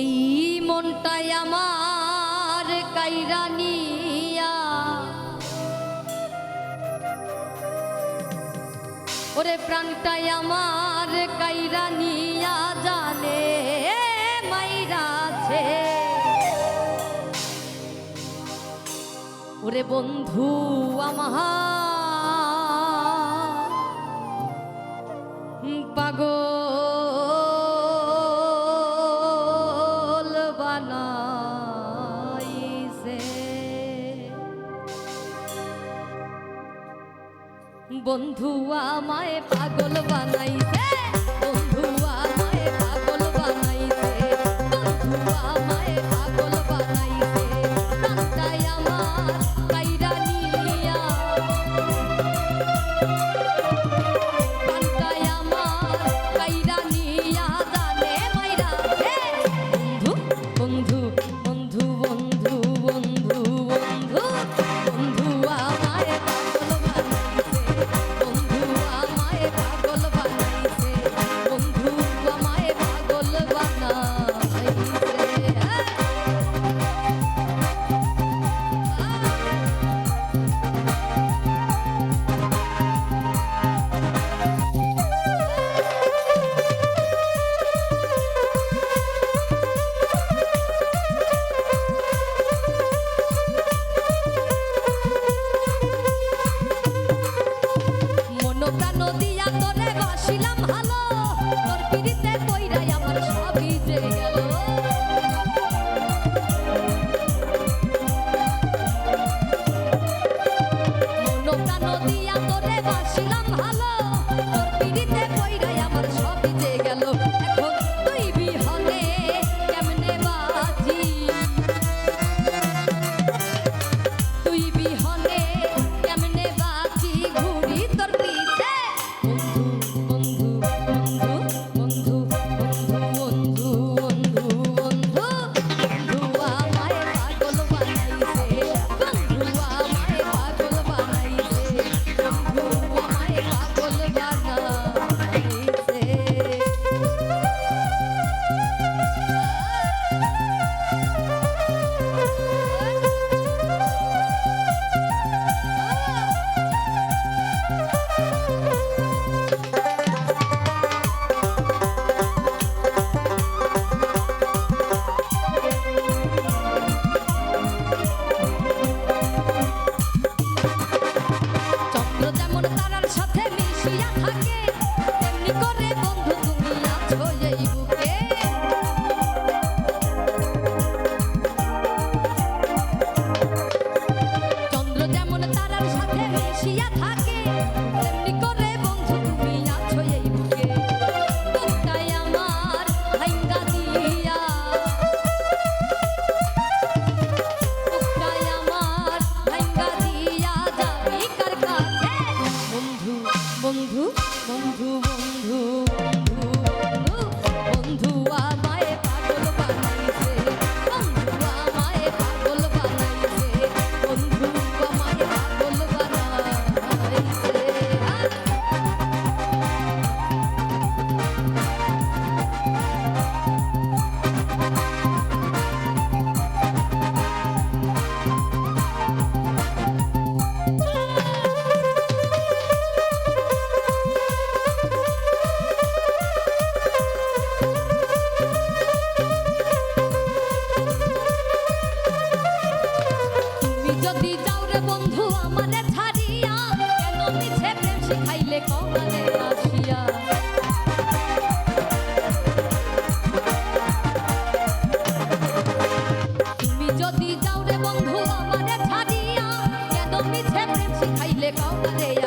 এই মনটাই আমার কাইরানি ওরে প্রাণটাই আমার কাইরানিয়া জালে মাইরাছে ওরে বন্ধু আমার বন্ধু আমায় পাগল বানাইছে। 너를 따라 বন্ধু বন্ধু বন্ধু বন্ধু বন্ধু আমায় যদি যাও রে বন্ধু আমারে ছাড়িয়া কেন মিছে প্রেম শিখাইলে কাউরে